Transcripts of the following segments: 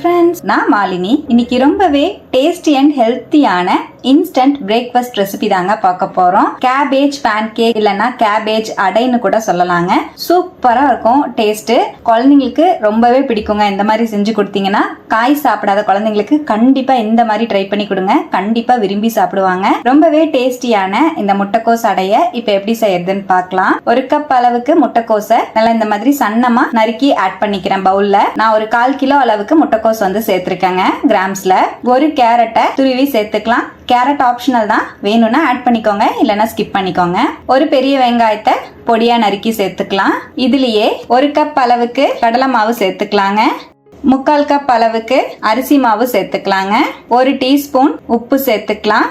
Friends நான் மாலினி. இன்னைக்கு ரொம்பவே டேஸ்டி அண்ட் ஹெல்த்தியான இன்ஸ்டன்ட் பிரேக்ஃபாஸ்ட் ரெசிபி தாங்க பார்க்க போறோம். கேபேஜ் பேன் கேக் இல்லைன்னா கேபேஜ் அடைன்னு கூட சொல்லலாங்க. சூப்பரா இருக்கும் டேஸ்ட் குழந்தைங்களுக்கு ரொம்பவே பிடிக்குங்க. இந்த மாதிரி செஞ்சு கொடுத்தீங்கன்னா காய் சாப்பிடாத குழந்தைங்களுக்கு கண்டிப்பா இந்த மாதிரி ட்ரை பண்ணி கொடுங்க. கண்டிப்பா விரும்பி சாப்பிடுவாங்க. ரொம்பவே டேஸ்டியான இந்த முட்டைக்கோஸ் அடைய இப்ப எப்படி செய்யறதுன்னு பார்க்கலாம். ஒரு கப் அளவுக்கு முட்டைக்கோஸை நல்லா இந்த மாதிரி சன்னமா நறுக்கி ஆட் பண்ணிக்கிறேன் பவுல்ல நான் ஒரு கால் கிலோ அளவுக்கு முட்டைக்கோஸ் வந்து சேர்த்திருக்கேங்க கிராம்ஸ்ல ஒரு கேரட்டை துருவி சேர்த்துக்கலாம். கேரட் ஆப்ஷனல் தான். வேணும்னா ஆட் பண்ணிக்கோங்க. இல்லைன்னா ஸ்கிப் பண்ணிக்கோங்க. ஒரு பெரிய வெங்காயத்தை பொடியா நறுக்கி சேர்த்துக்கலாம். இதுலயே ஒரு கப் அளவுக்கு கடலை மாவு சேர்த்துக்கலாங்க. முக்கால் கப் அளவுக்கு அரிசி மாவு சேர்த்துக்கலாங்க. ஒரு டீஸ்பூன் உப்பு சேர்த்துக்கலாம்.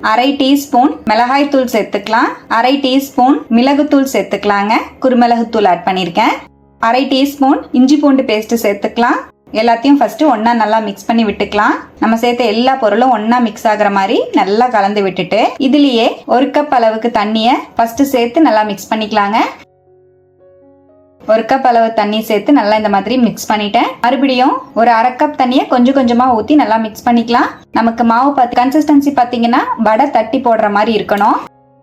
அரை டீஸ்பூன் மிளகாய் தூள் சேர்த்துக்கலாம். அரை டீஸ்பூன் மிளகுத்தூள் சேர்த்துக்கலாங்க. குருமிளகுத்தூள் ஆட் பண்ணியிருக்கேன் அரை டீஸ்பூன் இஞ்சி பூண்டு பேஸ்ட் சேர்த்துக்கலாம். எல்லாத்தையும் ஃபர்ஸ்ட் ஒன்றா நல்லா மிக்ஸ் பண்ணி விட்டுக்கலாம். நம்ம சேர்த்த எல்லா பொருளும் ஒன்றா மிக்ஸ் ஆகுற மாதிரி நல்லா கலந்து விட்டுட்டு இதுலயே ஒரு கப் அளவுக்கு தண்ணியை ஃபர்ஸ்ட் சேர்த்து நல்லா மிக்ஸ் பண்ணிக்கலாங்க. ஒரு கப் அளவு தண்ணி சேர்த்து நல்லா இந்த மாதிரி மிக்ஸ் பண்ணிட்டேன். மறுபடியும் ஒரு அரை கப் தண்ணியை கொஞ்சம் கொஞ்சமா ஊத்தி நல்லா மிக்ஸ் பண்ணிக்கலாம். நமக்கு மாவு பார்த்து கன்சிஸ்டன்சி பார்த்தீங்கன்னா வடை தட்டி போடுற மாதிரி இருக்கணும்.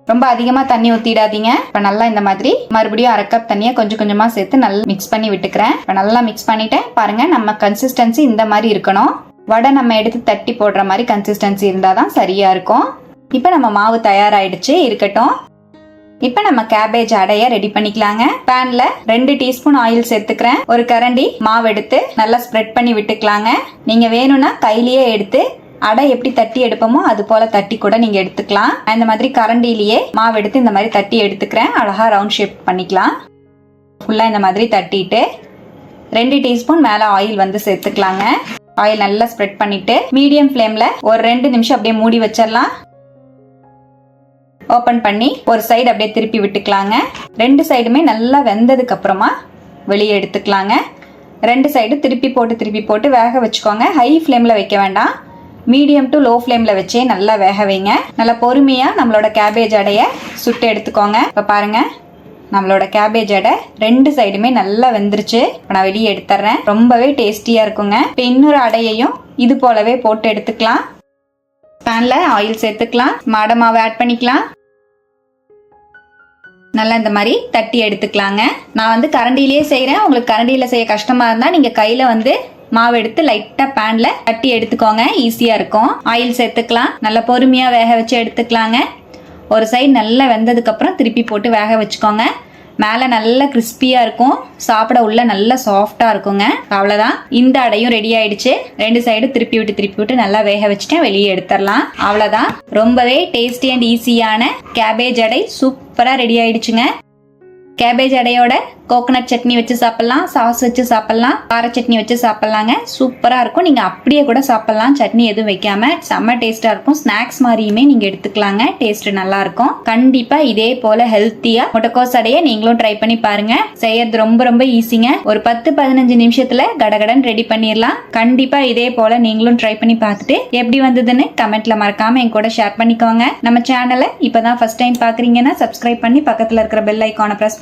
ரொம்ப அதிகமா தண்ணி ஊத்திடாதீங்க. இப்ப நல்லா இந்த மாதிரி மறுபடியும் அரை கப் தண்ணியை கொஞ்சம் கொஞ்சமா சேர்த்து நல்லா மிக்ஸ் பண்ணி விட்டுக்கிறேன். இப்ப நல்லா மிக்ஸ் பண்ணிட்டேன். பாருங்க நம்ம கன்சிஸ்டன்சி இந்த மாதிரி இருக்கணும். வடை நம்ம எடுத்து தட்டி போடுற மாதிரி கன்சிஸ்டன்சி இருந்தாதான் சரியா இருக்கும். இப்ப நம்ம மாவு தயாராயிடுச்சு இருக்கட்டும். இப்ப நம்ம கேபேஜ் அடைய ரெடி பண்ணிக்கலாங்க. பேன்ல ரெண்டு டீஸ்பூன் ஆயில் சேர்த்துக்கிறேன். ஒரு கரண்டி மாவு எடுத்து நல்லா ஸ்ப்ரெட் பண்ணி விட்டுக்கலாங்க. நீங்க வேணும்னா கையிலேயே எடுத்து அடை எப்படி தட்டி எடுப்போமோ அது போல தட்டி கூட நீங்க எடுத்துக்கலாம். இந்த மாதிரி கரண்டிலேயே மாவு எடுத்து இந்த மாதிரி தட்டி எடுத்துக்கிறேன். அழகா ரவுண்ட் ஷேப் பண்ணிக்கலாம். ஃபுல்லா இந்த மாதிரி தட்டிட்டு ரெண்டு டீஸ்பூன் மேல ஆயில் வந்து சேர்த்துக்கலாங்க. ஆயில் நல்லா ஸ்ப்ரெட் பண்ணிட்டு மீடியம் ஃப்ளேம்ல ஒரு ரெண்டு நிமிஷம் அப்படியே மூடி வச்சிடலாம். ஓப்பன் பண்ணி ஒரு சைடு அப்படியே திருப்பி விட்டுக்கலாங்க. ரெண்டு சைடுமே நல்லா வெந்ததுக்கு அப்புறமா வெளியே எடுத்துக்கலாங்க. ரெண்டு சைடு திருப்பி போட்டு திருப்பி போட்டு வேக வச்சுக்கோங்க. ஹை ஃப்ளேமில் வைக்க வேண்டாம். மீடியம் டு லோ ஃப்ளேமில் வச்சே நல்லா வேக வைங்க. நல்லா பொறுமையாக நம்மளோட கேபேஜ் அடைய சுட்டு எடுத்துக்கோங்க. இப்போ பாருங்க நம்மளோட கேபேஜ் அடை ரெண்டு சைடுமே நல்லா வெந்துருச்சு. இப்போ நான் வெளியே எடுத்துறேன். ரொம்பவே டேஸ்டியாக இருக்குங்க. இப்போ இன்னொரு அடையையும் இது போலவே போட்டு எடுத்துக்கலாம். பேனில் ஆயில் சேர்த்துக்கலாம். மாடை மாவு ஆட் பண்ணிக்கலாம். நல்லா இந்த மாதிரி தட்டி எடுத்துக்கலாங்க. நான் வந்து கரண்டிலேயே செய்கிறேன் உங்களுக்கு கரண்டியில் செய்ய கஷ்டமாக இருந்தால் நீங்கள் கையில் வந்து மாவு எடுத்து லைட்டாக பேனில் தட்டி எடுத்துக்கோங்க. ஈஸியாக இருக்கும். ஆயில் சேர்த்துக்கலாம். நல்லா பொறுமையாக வேக வச்சு எடுத்துக்கலாங்க. ஒரு சைடு நல்லா வெந்ததுக்கப்புறம் திருப்பி போட்டு வேக வச்சுக்கோங்க. மேலே நல்லா கிறிஸ்பியாக இருக்கும். சாப்பிட உள்ள நல்லா சாஃப்டாக இருக்குங்க. அவ்வளோதான் இந்த அடையும் ரெடி ஆயிடுச்சு. ரெண்டு சைடும் திருப்பி விட்டு திருப்பி விட்டு நல்லா வேக வச்சுட்டேன். வெளியே எடுத்துடலாம். அவ்வளோதான் ரொம்பவே டேஸ்டி அண்ட் ஈஸியான கேபேஜ் அடை சூப்பராக ரெடி ஆயிடுச்சுங்க. கேபேஜ் அடையோட கோகனட் சட்னி வச்சு சாப்பிட்லாம் சாஸ் வச்சு சாப்பிட்லாம் கார சட்னி வச்சு சாப்பிட்லாங்க. சூப்பராக இருக்கும். நீங்கள் அப்படியே கூட சாப்பிட்லாம். சட்னி எதுவும் வைக்காம. செம்ம டேஸ்ட்டாக இருக்கும். ஸ்நாக்ஸ் மாதிரியுமே நீங்கள் எடுத்துக்கலாங்க. டேஸ்ட் நல்லா இருக்கும். கண்டிப்பாக இதே போல ஹெல்த்தியாக முட்டைக்கோஸ் அடைய நீங்களும் ட்ரை பண்ணி பாருங்க. செய்யறது ரொம்ப ரொம்ப ஈஸிங்க ஒரு பத்து பதினஞ்சு நிமிஷத்துல கடகடன் ரெடி பண்ணிடலாம் கண்டிப்பாக இதே போல நீங்களும் ட்ரை பண்ணி பார்த்துட்டு எப்படி வந்ததுன்னு கமெண்ட்ல மறக்காம என் கூட ஷேர் பண்ணிக்கோங்க. நம்ம சேனலை இப்பதான் ஃபர்ஸ்ட் டைம் பாக்குறீங்கன்னா சப்ஸ்கிரைப் பண்ணி பக்கத்துல இருக்கிற பெல் ஐக்கானை பிரஸ்